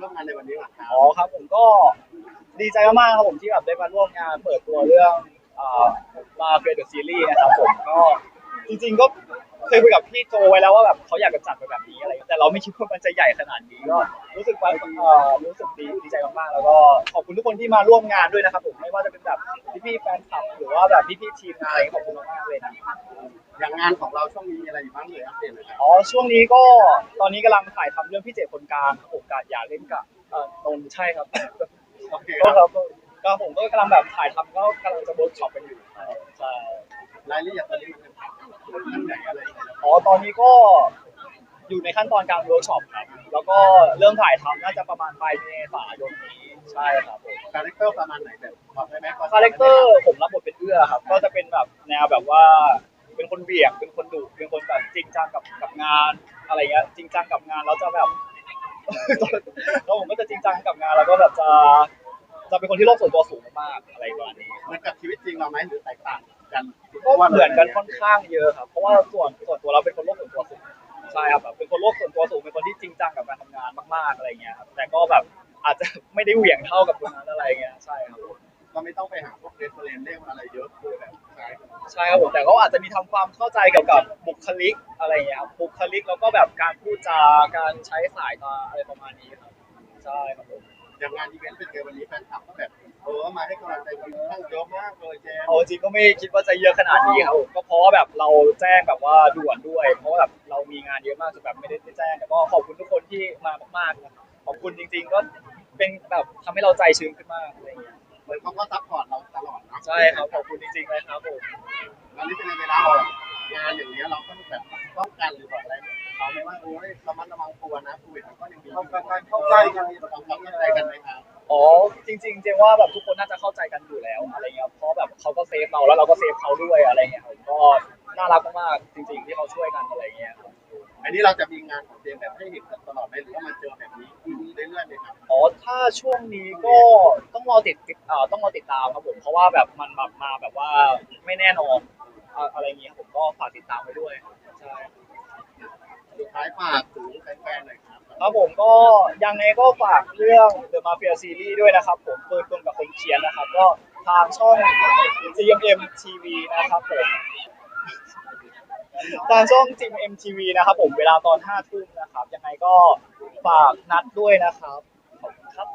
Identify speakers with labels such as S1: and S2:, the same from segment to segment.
S1: ร่วมงานในวันนี้หลังครับ
S2: อ๋อครับ ผมก็ดีใจมากๆครับผมที่แบบได้มาร่วมงานเปิดตัวเรื่องมาเฟียเดอะซีรีส์นะครับผมก็จริงๆก็เคยคุยกับพี่โจไว้แล้วว่าแบบเขาอยากจะจัดไปแบบนี้อะไรอย่างนี้แต่เราไม่คิดว่ามันจะใหญ่ขนาดนี้ก็รู้สึกว่ารู้สึกดีดีใจมากๆแล้วก็ขอบคุณทุกคนที่มาร่วมงานด้วยนะครับผมไม่ว่าจะเป็นแบบพี่ๆแฟนคลับหรือว่าแบบพี่ๆทีมงานอะไรขอบคุณมากๆเลยนะ
S1: อย่างงานของเราช่วงนี้มีอะไรอยู่บ้างเลยอัปเดตหน่อยครับ
S2: อ๋อช่วงนี้ก็ตอนนี้กำลังถ่ายทำเรื่องพี่เจคนกลางครับผมการอยากเล่นกับเอ่อนนท์ใช่ครับ
S1: โอเค
S2: ก็
S1: ค
S2: ครับรับก็ผมก็กำลังแบบถ่ายทำก็กำลังจะเวิร์กช็อปกันอยู่ใช่ใช่
S1: รายละเอียดตอนนี้มันเป็นขั้นไหนอะไรยังไง
S2: อ๋อตอนนี้ก็อยู่ในขั้นตอนการเวิร์กช็อปครับแล้วก็เริ่มถ่ายทำน่าจะประมาณปลายเมษายนนี้ใช่ครับผม
S1: คาแรคเตอร์ประมาณไหนแบบบอกได้ไหม
S2: คาแรคเตอร์ผมรับบทเป็นเอื้อครับ ก็จะเป็นแบบแนวแบบว่า เป็นคนเบี่ยงเป็นคนดุเป็นคนแบบจริงจังกับกับงานอะไรเงี้ยจริงจังกับงานแล้วจะแบบแล้วผมก็จะจริงจังกับงานแล้วก็แบบจะจะเป็นคนที่โลกส่วนตัวสูงมากๆอะไรประมาณนี้
S1: เหมือนกับชีวิตจริงเราไหมหรือแตกต่างกัน
S2: ก็เหมือนกันค่อนข้างเยอะครับเพราะว่าส่วนส่วนตัวเราเป็นคนโลกส่วนตัวสูงใช่ครับแบบเป็นคนโลกส่วนตัวสูงเป็นคนที่จริงจังกับการทำงานมาก ๆอะไรเงี้ยครับแต่ก็แบบอาจจะไม่ได้เหวี่ยงเท่ากับคนนั้นอะไรเงี้ยใช่ครับ
S1: ก็ไม่ต้องไปหาพวกเรสเฟรนเรื่องอะไรเยอะคือแบบ ใช่
S2: ใช่ครับผมแต่ก็อาจจะมีทำความเข้าใจเกี่ยวกับบุคลิกอะไรเงี้ยครับบุคลิกแล้วก็แบบการพูดจาการใช้สายตาอะไรประมาณนี้ครับใช่ครับผม
S1: อย่างงานอีเวนต์เป็นไงวันนี้แฟนคลับก็แบบเออมาให้กำลังใจกันค่อนข้างเยอะมากเลยแจม
S2: เอาจริงก็ไม่คิดว่าจะเยอะขนาดนี้ครับผมก็เพราะว่าแบบเราแจ้งแบบว่าด่วนด้วย เพราะว่าแบบเรามีงานเยอะมากจนแบบไม่ได้แจ้งแต่ก็ขอบคุณทุกคนที่มามากๆนะขอบคุณจริง ๆ ก็เป็นแบบทำให้เราใจชื้นขึ้นมากอะไรเงี้ย
S1: เหมือนเขาก็ซัพพอร์ตเราตลอดเนาะ
S2: ใช่ครับขอบคุณจริงๆเลยครับผม
S1: แล้วนี่เป็นเวลาออกงานอย่างเงี้ยเราต้องแบบป้องกันหรือว่าอะไรเขาไม่ว่าเออระมัดระวังตัวนะโควิดมันก็ยังมีเข้าใกล้เข้าใกล้กันมีความเข้าใจกันไหมครับ
S2: อ๋อจริงๆเจงว่าแบบทุกคนน่าจะเข้าใจกันอยู่แล้วอะไรเงี้ยเพราะแบบเขาก็เซฟเราแล้วเราก็เซฟเขาด้วยอะไรเงี้ยผมก็น่ารักมากๆจริง ๆ ที่เขาช่วยกันอะไรเงี้ยครับ
S1: อันนี้เราจะมีงานของเจมแบบให้เห็นกันตลอดไหมหรือว่ามันเจอแบบนี้ เรื่อยๆไหมครับ
S2: อ๋อถ้าช่วงนี้ก็ต้องรอติดติดเอ่อต้องรอติดตามครับผมเพราะว่าแบบมันแบบมาแบบว่าไม่แน่นอนอะอะไรเงี้ยผมก็ฝากติดตามไว้ด้วยใช่
S1: สุดท้ายฝากถึงแฟนๆหน่อยครับ
S2: ครับผมก็ยังไงก็ฝากเรื่อง The Mafia Series ด้วยนะครับ ผมปืนปืนกับคนเขียนนะครับ ก็ทางช่อง GMM TV นะครับผมทางช่อง GMM TV นะครับผมเวลาตอน5ทุ่มนะครับยังไงก็ ฝากนัดด้วยนะครับขอบคุณครับ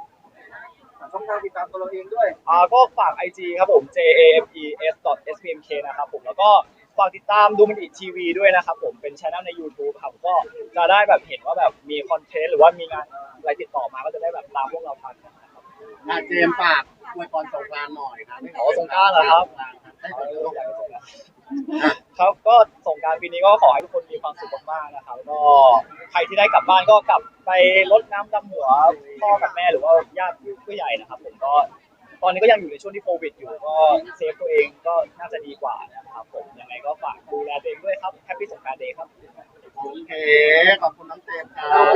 S1: ช่องทางติดตามตัวเราเองด้วย
S2: อ่าก็ฝาก IG ครับผม j a m e s s p m k นะครับผมแล้วก็ฝากติดตามดูมันอีทีวีด้วยนะครับผมเป็นช่องใน YouTube ครับก็จะได้แบบเห็นว่าแบบมีคอนเทนต์หรือว่ามีงานอะไรติดต่อมาก็จะได้แบบตามพวกเราทันนะครับ
S1: งานเจมฝากอวยพรสงกรานต์หน่อยครับ
S2: อ๋อสงกรานต์เหรอครับ
S1: ให้กับโลก
S2: ครับก็สงกรารปีนี้ก็ขอให้ทุกคนมีความสุขมากๆนะครับก็ใครที่ได้กลับบ้านก็กลับไปรดน้ำดำหัวพ่อกับแม่หรือว่าญาติผู้ใหญ่นะครับ ผมก็ ตอนนี้ก็ยังอยู่ในช่วงที่โควิดอยู่ก็เซฟตัวเองก็น่าจะดีกว่านะครับผมยังไงก็ฝากดูแลตัวเองด้วยครับแฮปปี้สงกรานต์เดย์ครับ
S1: โอเค ขอบคุณน้องเจมส์ครับ